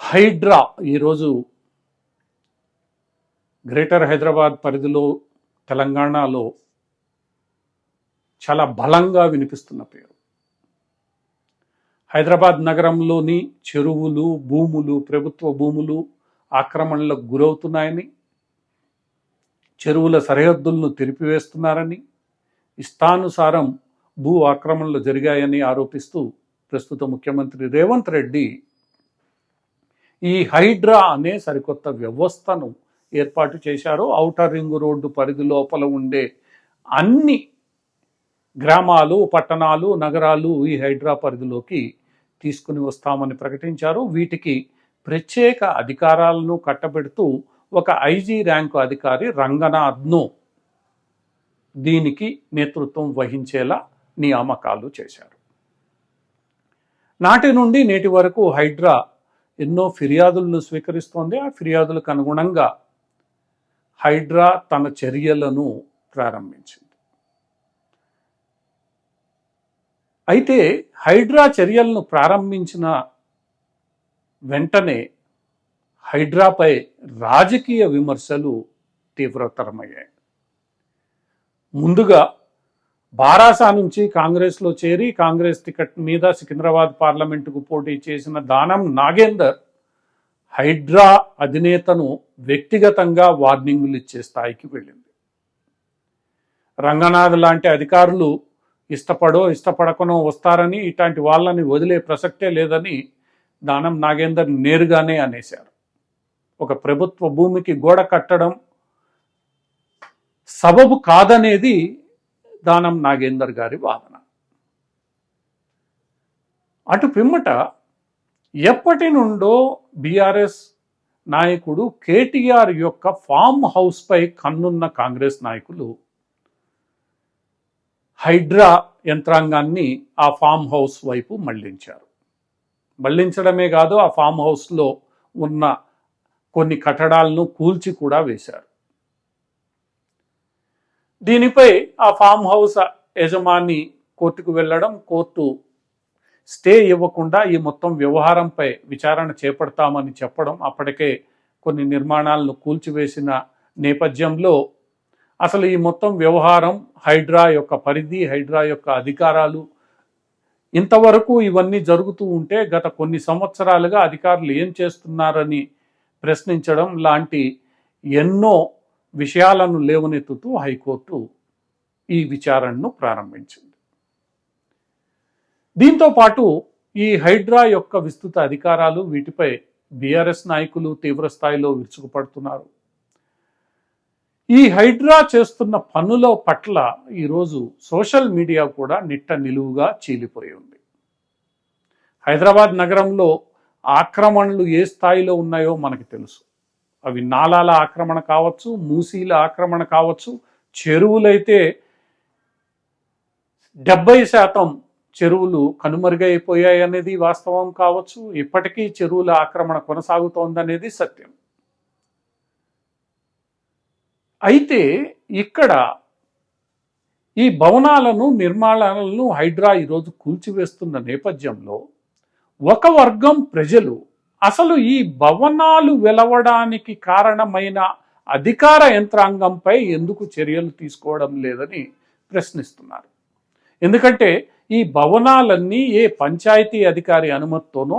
హైడ్రా ఈరోజు గ్రేటర్ హైదరాబాద్ పరిధిలో తెలంగాణలో చాలా బలంగా వినిపిస్తున్న పేరు. హైదరాబాద్ నగరంలోని చెరువులు భూములు ప్రభుత్వ భూములు ఆక్రమణలకు గురవుతున్నాయని చెరువుల సరిహద్దులను తెరిపివేస్తున్నారని ఇష్టానుసారం భూ ఆక్రమణలు జరిగాయని ఆరోపిస్తూ ప్రస్తుత ముఖ్యమంత్రి రేవంత్ రెడ్డి ఈ హైడ్రా అనే సరికొత్త వ్యవస్థను ఏర్పాటు చేశారు. ఔటర్ రింగ్ రోడ్డు పరిధి లోపల ఉండే అన్ని గ్రామాలు పట్టణాలు నగరాలు ఈ హైడ్రా పరిధిలోకి తీసుకుని వస్తామని ప్రకటించారు. వీటికి ప్రత్యేక అధికారాలను కట్టబెడుతూ ఒక ఐజీ ర్యాంకు అధికారి రంగనాథ్ను దీనికి నేతృత్వం వహించేలా నియామకాలు చేశారు. నాటి నుండి నేటి వరకు హైడ్రా ఎన్నో ఫిర్యాదులను స్వీకరిస్తోంది. ఆ ఫిర్యాదులకు అనుగుణంగా హైడ్రా తన చర్యలను ప్రారంభించింది. అయితే హైడ్రా చర్యలను ప్రారంభించిన వెంటనే హైడ్రాపై రాజకీయ విమర్శలు తీవ్రతరమయ్యాయి. ముందుగా బారాసా నుంచి కాంగ్రెస్లో చేరి కాంగ్రెస్ టికెట్ మీద సికింద్రాబాద్ పార్లమెంటుకు పోటీ చేసిన దానం నాగేందర్ హైడ్రా అధినేతను వ్యక్తిగతంగా వార్నింగులు ఇచ్చే స్థాయికి వెళ్ళింది. రంగనాథ్ లాంటి అధికారులు ఇష్టపడో ఇష్టపడకనో వస్తారని ఇట్లాంటి వాళ్ళని వదిలే ప్రసక్తే లేదని దానం నాగేందర్ నేరుగానే అనేశారు. ఒక ప్రభుత్వ భూమికి గోడ కట్టడం సబబు కాదనేది దానం నాగేందర్ గారి వాదన. అటు పిమ్మట ఎప్పటి నుండో బీఆర్ఎస్ నాయకుడు కేటీఆర్ యొక్క ఫామ్ హౌస్పై కన్నున్న కాంగ్రెస్ నాయకులు హైడ్రా యంత్రాంగాన్ని ఆ ఫామ్ హౌస్ వైపు మళ్ళించారు. మళ్ళించడమే కాదు ఆ ఫామ్ హౌస్లో ఉన్న కొన్ని కట్టడాలను కూల్చి కూడా వేశారు. దీనిపై ఆ ఫామ్ హౌస్ యజమాని కోర్టుకు వెళ్ళడం కోర్టు స్టే ఇవ్వకుండా ఈ మొత్తం వ్యవహారంపై విచారణ చేపడతామని చెప్పడం అప్పటికే కొన్ని నిర్మాణాలను కూల్చివేసిన నేపథ్యంలో అసలు ఈ మొత్తం వ్యవహారం హైడ్రా యొక్క పరిధి హైడ్రా యొక్క అధికారాలు ఇంతవరకు ఇవన్నీ జరుగుతూ ఉంటే గత కొన్ని సంవత్సరాలుగా అధికారులు ఏం చేస్తున్నారని ప్రశ్నించడం లాంటి ఎన్నో విషయాలను లేవనెత్తుతూ హైకోర్టు ఈ విచారణను ప్రారంభించింది. దీంతో పాటు ఈ హైడ్రా యొక్క విస్తృత అధికారాలు వీటిపై బీఆర్ఎస్ నాయకులు తీవ్ర స్థాయిలో విరుచుకుపడుతున్నారు. ఈ హైడ్రా చేస్తున్న పనుల పట్ల ఈరోజు సోషల్ మీడియా కూడా నిట్ట నిలువుగా చీలిపోయి ఉంది. హైదరాబాద్ నగరంలో ఆక్రమణలు ఏ స్థాయిలో ఉన్నాయో మనకి తెలుసు. అవి నాలాల ఆక్రమణ కావచ్చు మూసీల ఆక్రమణ కావచ్చు చెరువులైతే డెబ్బై శాతం చెరువులు కనుమరుగైపోయాయి అనేది వాస్తవం కావచ్చు. ఇప్పటికీ చెరువుల ఆక్రమణ కొనసాగుతోందనేది సత్యం. అయితే ఇక్కడ ఈ భవనాలను నిర్మాణాలను హైడ్రా ఈరోజు కూల్చివేస్తున్న నేపథ్యంలో ఒక వర్గం ప్రజలు అసలు ఈ భవనాలు వెలవడానికి కారణమైన అధికార యంత్రాంగంపై ఎందుకు చర్యలు తీసుకోవడం లేదని ప్రశ్నిస్తున్నారు. ఎందుకంటే ఈ భవనాలన్నీ ఏ పంచాయతీ అధికారి అనుమతితోనో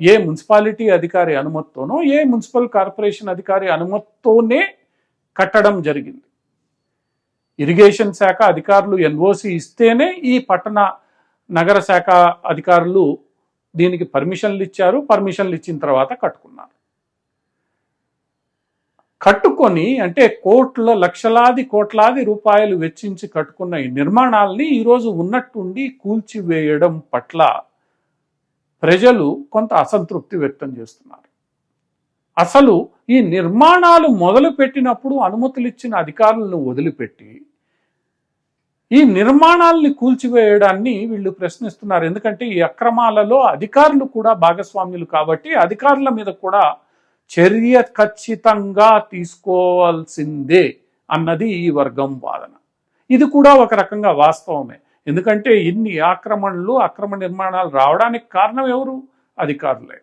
ఏ మున్సిపాలిటీ అధికారి అనుమతితోనో ఏ మున్సిపల్ కార్పొరేషన్ అధికారి అనుమతితోనే కట్టడం జరిగింది. ఇరిగేషన్ శాఖ అధికారులు ఎన్ఓసి ఇస్తేనే ఈ పట్టణ నగర శాఖ అధికారులు దీనికి పర్మిషన్లు ఇచ్చారు పర్మిషన్లు ఇచ్చిన తర్వాత కట్టుకున్నారు. కట్టుకొని అంటే కోట్ల లక్షలాది కోట్లాది రూపాయలు వెచ్చించి కట్టుకున్న ఈ నిర్మాణాలని ఈరోజు ఉన్నట్టుండి కూల్చివేయడం పట్ల ప్రజలు కొంత అసంతృప్తి వ్యక్తం చేస్తున్నారు. అసలు ఈ నిర్మాణాలు మొదలు పెట్టినప్పుడు అనుమతులు ఇచ్చిన అధికారులను వదిలిపెట్టి ఈ నిర్మాణాల్ని కూల్చివేయడాన్ని వీళ్ళు ప్రశ్నిస్తున్నారు. ఎందుకంటే ఈ అక్రమాలలో అధికారులు కూడా భాగస్వామ్యులు కాబట్టి అధికారుల మీద కూడా చర్య ఖచ్చితంగా తీసుకోవాల్సిందే అన్నది ఈ వర్గం వాదన. ఇది కూడా ఒక రకంగా వాస్తవమే. ఎందుకంటే ఇన్ని ఆక్రమణలు అక్రమ నిర్మాణాలు రావడానికి కారణం ఎవరు? అధికారులే.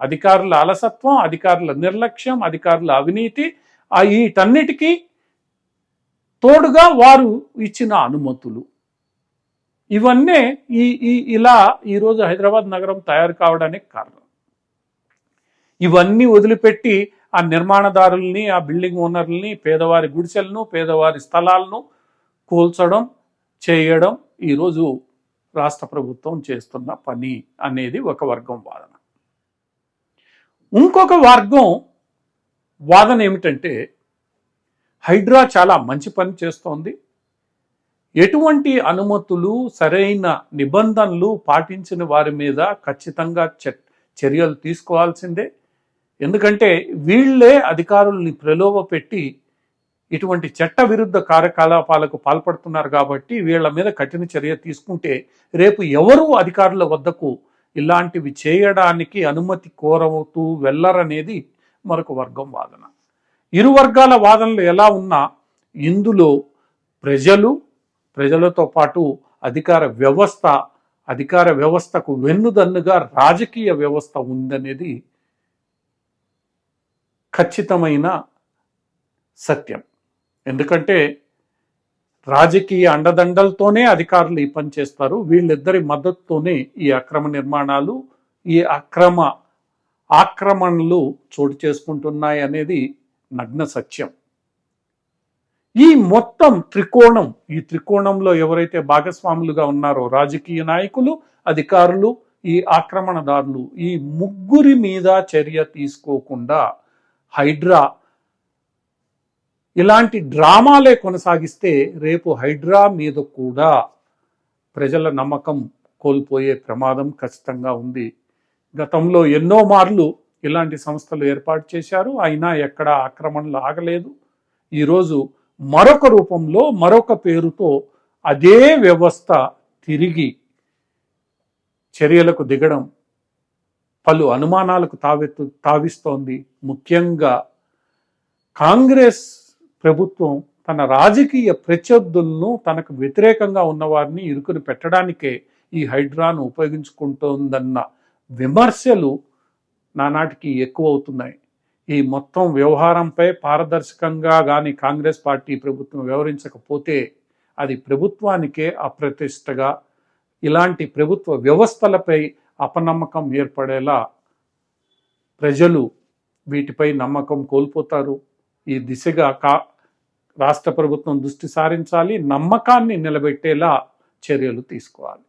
అధికారుల అలసత్వం అధికారుల నిర్లక్ష్యం అధికారుల అవినీతి ఆ వీటన్నిటికీ తోడుగా వారు ఇచ్చిన అనుమతులు. ఇవన్నీ ఈ ఈ ఇలా ఈరోజు హైదరాబాద్ నగరం తయారు కావడానికి కారణం. ఇవన్నీ వదిలిపెట్టి ఆ నిర్మాణదారుల్ని ఆ బిల్డింగ్ ఓనర్లని పేదవారి గుడిసెలను పేదవారి స్థలాలను కూల్చడం చేయడం ఈరోజు రాష్ట్ర ప్రభుత్వం చేస్తున్న పని అనేది ఒక వర్గం వాదన. ఇంకొక వర్గం వాదన ఏమిటంటే హైడ్రా చాలా మంచి పని చేస్తోంది. ఎటువంటి అనుమతులు సరైన నిబంధనలు పాటించిన వారి మీద ఖచ్చితంగా చర్యలు తీసుకోవాల్సిందే. ఎందుకంటే వీళ్ళే అధికారుల్ని ప్రలోభ పెట్టి ఇటువంటి చట్ట విరుద్ధ కార్యకలాపాలకు పాల్పడుతున్నారు కాబట్టి వీళ్ళ మీద కఠిన చర్య తీసుకుంటే రేపు ఎవరు అధికారుల వద్దకు ఇలాంటివి చేయడానికి అనుమతి కోరవుతూ వెళ్ళరనేది మరొక వర్గం వాదన. ఇరు వర్గాల వాదనలు ఎలా ఉన్నా ఇందులో ప్రజలు ప్రజలతో పాటు అధికార వ్యవస్థ అధికార వ్యవస్థకు వెన్నుదన్నుగా రాజకీయ వ్యవస్థ ఉందనేది ఖచ్చితమైన సత్యం. ఎందుకంటే రాజకీయ అండదండలతోనే అధికారులు ఈ పని చేస్తారు. వీళ్ళిద్దరి మద్దతుతోనే ఈ అక్రమ నిర్మాణాలు ఈ అక్రమ ఆక్రమణలు చోటు చేసుకుంటున్నాయి అనేది నగ్న సత్యం. ఈ మొత్తం త్రికోణం ఈ త్రికోణంలో ఎవరైతే భాగస్వాములుగా ఉన్నారో రాజకీయ నాయకులు అధికారులు ఈ ఆక్రమణదారులు ఈ ముగ్గురి మీద చర్య తీసుకోకుండా హైడ్రా ఇలాంటి డ్రామాలే కొనసాగిస్తే రేపు హైడ్రా మీద కూడా ప్రజల నమ్మకం కోల్పోయే ప్రమాదం ఖచ్చితంగా ఉంది. గతంలో ఎన్నో మార్లు ఇలాంటి సంస్థలు ఏర్పాటు చేశారు. అయినా ఎక్కడ ఆక్రమణలు ఆగలేదు ఈరోజు మరొక రూపంలో మరొక పేరుతో అదే వ్యవస్థ తిరిగి చర్యలకు దిగడం పలు అనుమానాలకు తావెత్తు తావిస్తోంది. ముఖ్యంగా కాంగ్రెస్ ప్రభుత్వం తన రాజకీయ ప్రత్యర్థులను తనకు వ్యతిరేకంగా ఉన్నవారిని ఇరుకుని పెట్టడానికే ఈ హైడ్రాను ఉపయోగించుకుంటోందన్న విమర్శలు నానాటికి ఎక్కువ అవుతున్నాయి. ఈ మొత్తం వ్యవహారంపై పారదర్శకంగా కానీ కాంగ్రెస్ పార్టీ ప్రభుత్వం వ్యవహరించకపోతే అది ప్రభుత్వానికే అప్రతిష్టగా ఇలాంటి ప్రభుత్వ వ్యవస్థలపై అపనమ్మకం ఏర్పడేలా ప్రజలు వీటిపై నమ్మకం కోల్పోతారు. ఈ దిశగా కా రాష్ట్ర ప్రభుత్వం దృష్టి సారించాలి నమ్మకాన్ని నిలబెట్టేలా చర్యలు తీసుకోవాలి.